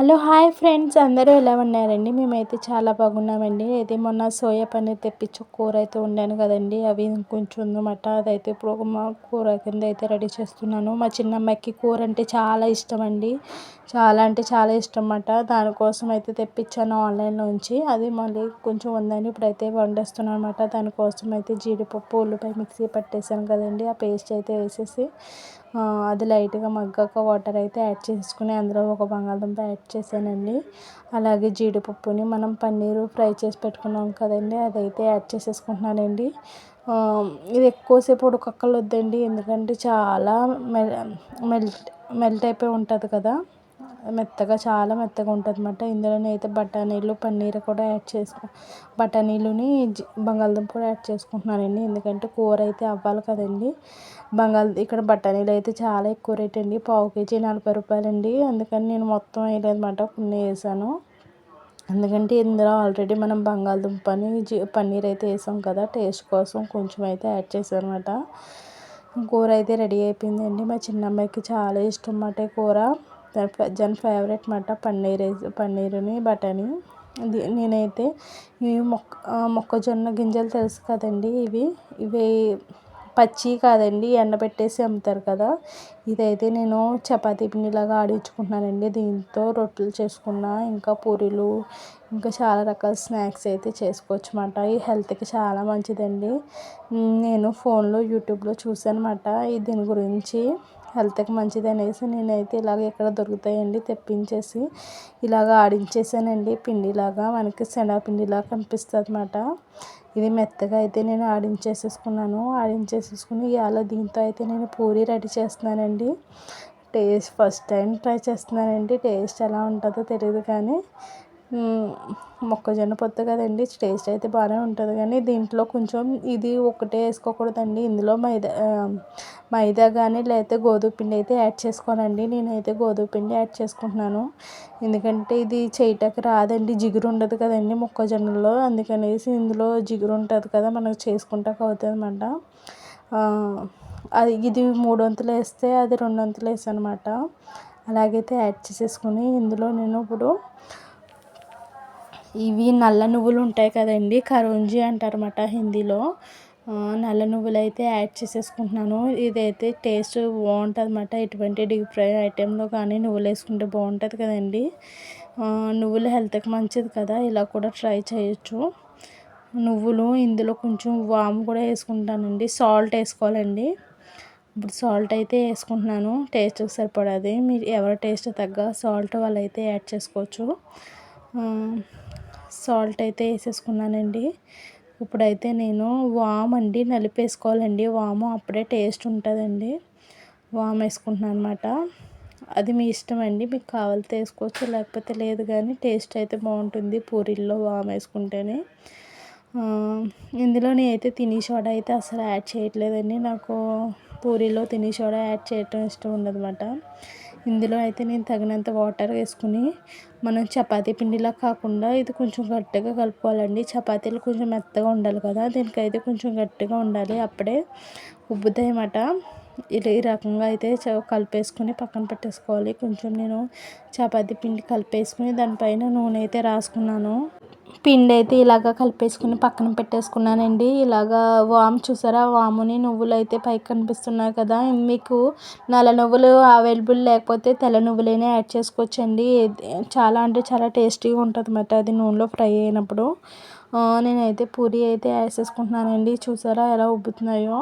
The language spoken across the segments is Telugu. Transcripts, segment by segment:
Hello hi friends. అందరూ ఎలా ఉన్నారండి? మేమైతే చాలా బాగున్నామండి. అయితే మొన్న సోయా పన్నీర్ తెప్పించి కూర అయితే వండాను కదండి. అవి కొంచెం ఉందన్నమాట అదైతే ఇప్పుడు మా కూర కింద అయితే రెడీ చేస్తున్నాను. మా చిన్న అమ్మాయికి కూర అంటే చాలా ఇష్టం అండి. చాలా అంటే చాలా ఇష్టం అన్నమాట. దానికోసం అయితే తెప్పించాను ఆన్లైన్లోంచి అది మళ్ళీ కొంచెం ఉందని ఇప్పుడైతే వండేస్తున్నాను అనమాట దానికోసం అయితే జీడిపప్పు ఉల్లిపాయ మిక్సీ పట్టేసాను కదండి. ఆ పేస్ట్ అయితే వేసేసి అది లైట్గా మగ్గాక వాటర్ అయితే యాడ్ చేసుకుని అందులో ఒక బంగాళదుంప యాడ్ చేశానండి. అలాగే జీడిపప్పుని మనం పన్నీరు ఫ్రై చేసి పెట్టుకున్నాం కదండి అదైతే యాడ్ చేసేసుకుంటున్నానండి. ఇది ఎక్కువసేపు ఉడకక్కర్లేదండి ఎందుకంటే చాలా మెల్ మెల్ట్ మెల్ట్ అయిపోయి ఉంటుంది కదా. మెత్తగా చాలా మెత్తగా ఉంటుంది అన్నమాట ఇందులోనే అయితే బఠానీలు పన్నీర్ కూడా యాడ్ చేసుకో బఠానీలుని బంగాళదుంప కూడా యాడ్ చేసుకుంటున్నానండి. ఎందుకంటే కూర అయితే అవ్వాలి కదండి. బంగాళ ఇక్కడ బఠానీలు అయితే చాలా ఎక్కువ రేట్ అండి. పావు కేజీ నలభై రూపాయలండి. అందుకని నేను మొత్తం వేయలేదన్నమాట. కొన్ని వేసాను. ఎందుకంటే ఇందులో ఆల్రెడీ మనం బంగాళదుంపని పన్నీర్ అయితే వేసాం కదా. టేస్ట్ కోసం కొంచెం అయితే యాడ్ చేసాను అనమాట కూర అయితే రెడీ అయిపోయిందండి. మా చిన్న అమ్మాయికి చాలా ఇష్టం అన్నమాట కూర. దాని జన్ ఫేవరెట్ అన్నమాట పన్నీర్ పన్నీరుని బఠానీ నేనైతే ఈ మొక్క మొక్కజొన్న గింజలు తెలుసు కదండి ఇవి. ఇవి పచ్చి కాదండి ఎండబెట్టేసి అమ్ముతారు కదా. ఇదైతే నేను చపాతీ పిండిలాగా ఆడించుకుంటున్నానండి. దీంతో రొట్టెలు చేసుకున్న ఇంకా పూరీలు ఇంకా చాలా రకాల స్నాక్స్ అయితే చేసుకోవచ్చు అన్నమాట ఈ హెల్త్కి చాలా మంచిదండి. నేను ఫోన్లో యూట్యూబ్లో చూసానమాట ఈ దీని గురించి హెల్త్కి మంచిది అనేసి నేనైతే ఇలాగ ఎక్కడ దొరుకుతాయండి తెప్పించేసి ఇలాగ ఆడించేసానండి. పిండిలాగా మనకి శనగపిండిలాగా కనిపిస్తుంది అన్నమాట ఇది మెత్తగా అయితే నేను ఆడించేసేసుకున్నాను. ఆడించేసేసుకుని ఇవాళ దీంతో అయితే నేను పూరి రెడీ చేస్తున్నానండి. టేస్ట్ ఫస్ట్ టైం ట్రై చేస్తున్నానండి. టేస్ట్ ఎలా ఉంటుందో తెలియదు కానీ మొక్కజొన్న పొత్తు కదండి టేస్ట్ అయితే బాగానే ఉంటుంది. కానీ దీంట్లో కొంచెం ఇది ఒకటే వేసుకోకూడదండి. ఇందులో మైదా మైదా కానీ లేకపోతే గోధుమ పిండి అయితే యాడ్ చేసుకోనండి నేనైతే గోధుమ పిండి యాడ్ చేసుకుంటున్నాను. ఎందుకంటే ఇది చేయటానికి రాదండి. జిగురు ఉండదు కదండి మొక్కజొన్నలో. అందుకనేసి ఇందులో జిగురు ఉంటుంది కదా మనకు చేసుకుంటాక అవుతుంది అనమాట అది ఇది మూడు వంతులు వేస్తే అది రెండు వంతులు వేసాను అనమాట అలాగైతే యాడ్ చేసేసుకుని ఇందులో నేను ఇప్పుడు ఇవి నల్ల నువ్వులు ఉంటాయి కదండి కరోంజీ అంటారన్నమాట హిందీలో. నల్ల నువ్వులు అయితే యాడ్ చేసేసుకుంటున్నాను. ఇదైతే టేస్ట్ బాగుంటుంది అనమాట ఎటువంటి డీప్ ఫ్రై ఐటెంలో కానీ నువ్వులు వేసుకుంటే బాగుంటుంది కదండి. నువ్వులు హెల్త్కి మంచిది కదా ఇలా కూడా ట్రై చేయొచ్చు. నువ్వులు ఇందులో కొంచెం వామ్ కూడా వేసుకుంటానండి సాల్ట్ వేసుకోవాలండి. ఇప్పుడు సాల్ట్ అయితే వేసుకుంటున్నాను టేస్ట్కి సరిపడది. మీరు ఎవరి టేస్ట్ తగ్గ సాల్ట్ వాళ్ళైతే యాడ్ చేసుకోవచ్చు. సాల్ట్ అయితే వేసేసుకున్నానండి. ఇప్పుడైతే నేను వామ్ అండి నలిపేసుకోవాలండి. వాము అప్పుడే టేస్ట్ ఉంటుందండి. వామ్ వేసుకుంటున్నాను అనమాట అది మీ ఇష్టం అండి? మీకు కావాలితే వేసుకోవచ్చు లేకపోతే లేదు కానీ టేస్ట్ అయితే బాగుంటుంది పూరీల్లో వామ్ వేసుకుంటేనే. ఇందులో నేనైతే తిని సోడా అయితే అసలు యాడ్ చేయట్లేదండి. నాకు పూరీలో తిని సోడా యాడ్ చేయటం ఇష్టం ఉండదన్నమాట. ఇందులో అయితే నేను తగినంత వాటర్ వేసుకుని మనం చపాతీ పిండిలా కాకుండా ఇది కొంచెం గట్టిగా కలుపుకోవాలండి. చపాతీలు కొంచెం మెత్తగా ఉండాలి కదా దీనికైతే కొంచెం గట్టిగా ఉండాలి. అప్పుడే ఉబ్బుతాయి అన్నమాట ఇలా ఈ రకంగా అయితే కలిపేసుకుని పక్కన పెట్టేసుకోవాలి. కొంచెం నేను చపాతీ పిండి కలిపేసుకుని దానిపైన నూనె అయితే రాసుకున్నాను. పిండి అయితే ఇలాగ కలిపేసుకుని పక్కన పెట్టేసుకున్నానండి. ఇలాగా వాము చూసారా? వాముని నువ్వులు అయితే పైకి కనిపిస్తున్నాయి కదా. మీకు నల్ల నువ్వులు అవైలబుల్ లేకపోతే తెల్ల నువ్వులైనా యాడ్ చేసుకోవచ్చండి. చాలా అంటే చాలా టేస్టీగా ఉంటుంది అన్నమాట అది నూనెలో ఫ్రై అయినప్పుడు. నేనైతే పూరి అయితే వేసేసుకుంటున్నానండి. చూసారా ఎలా ఉబ్బుతున్నాయో?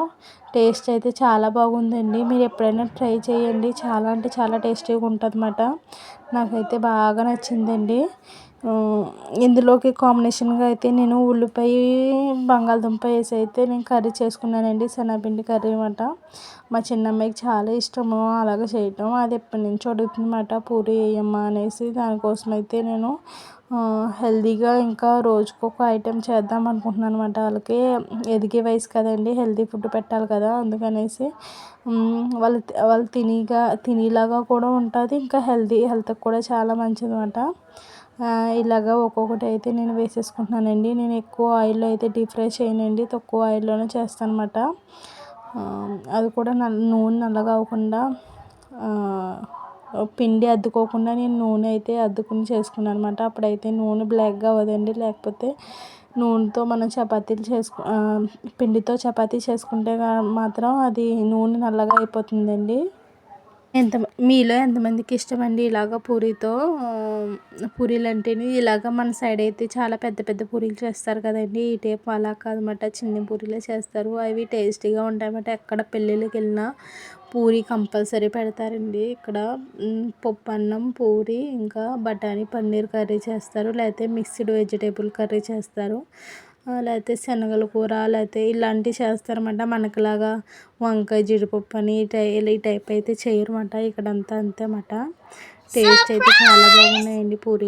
టేస్ట్ అయితే చాలా బాగుందండి. మీరు ఎప్పుడైనా ట్రై చేయండి. చాలా అంటే చాలా టేస్టీగా ఉంటుంది అన్నమాట నాకైతే బాగా నచ్చిందండి. ఇందులోకి కాంబినేషన్గా అయితే నేను ఉల్లిపాయ బంగాళదుంప వేసి అయితే నేను కర్రీ చేసుకున్నానండి శనగపిండి కర్రీ అనమాట మా చిన్నమ్మాయికి చాలా ఇష్టము అలాగ చేయటం. అది ఎప్పటి నుంచో అడుగుతుందన్నమాట పూరి వేయమ్మా అనేసి. దానికోసం అయితే నేను హెల్తీగా ఇంకా రోజుకు ఒక ఐటెం చేద్దాం అనుకుంటున్నాను అనమాట వాళ్ళకి. ఎదిగే వయసు కదండి హెల్తీ ఫుడ్ పెట్టాలి కదా అందుకనేసి వాళ్ళు వాళ్ళు తినిగా తినేలాగా కూడా ఉంటుంది. ఇంకా హెల్దీ హెల్త్కి కూడా చాలా మంచిది అనమాట ఇలాగ ఒక్కొక్కటి అయితే నేను వేసేసుకుంటున్నానండి. నేను ఎక్కువ ఆయిల్లో అయితే డీప్ ఫ్రై చేయనండి. తక్కువ ఆయిల్లోనే చేస్తాను అనమాట అది కూడా నూనె నల్లగా అవ్వకుండా పిండి అద్దుకోకుండా నేను నూనె అయితే అద్దుకుని చేసుకున్నాను అనమాట అప్పుడైతే నూనె బ్లాక్గా అవ్వదండి. లేకపోతే నూనెతో మనం చపాతీలు చేసుకు పిండితో చపాతీ చేసుకుంటే మాత్రం అది నూనె నల్లగా అయిపోతుందండి. ఎంత మీలో ఎంతమందికి ఇష్టమండి ఇలాగ పూరితో? పూరీలు అంటేనే ఇలాగ మన సైడ్ అయితే చాలా పెద్ద పెద్ద పూరీలు చేస్తారు కదండి. ఈ టైప్ అలా కాదన్నమాట. చిన్న పూరీలే చేస్తారు. అవి టేస్టీగా ఉంటాయన్నమాట. ఎక్కడ పెళ్ళిళ్ళకి వెళ్ళినా పూరి కంపల్సరీ పెడతారండి. ఇక్కడ పప్పు అన్నం పూరి ఇంకా బఠానీ పన్నీర్ కర్రీ చేస్తారు. లేకపోతే మిక్స్డ్ వెజిటేబుల్ కర్రీ చేస్తారు. లేకపోతే శనగల కూర లేకపోతే ఇలాంటివి చేస్తారన్నమాట. మనకులాగా వంకాయ జీడిపప్పు అని ఈ టై ఈ టైప్ అయితే చేయరన్నమాట. ఇక్కడ అంతా అంతే అన్నమాట. టేస్ట్ అయితే చాలా బాగున్నాయండి పూరి.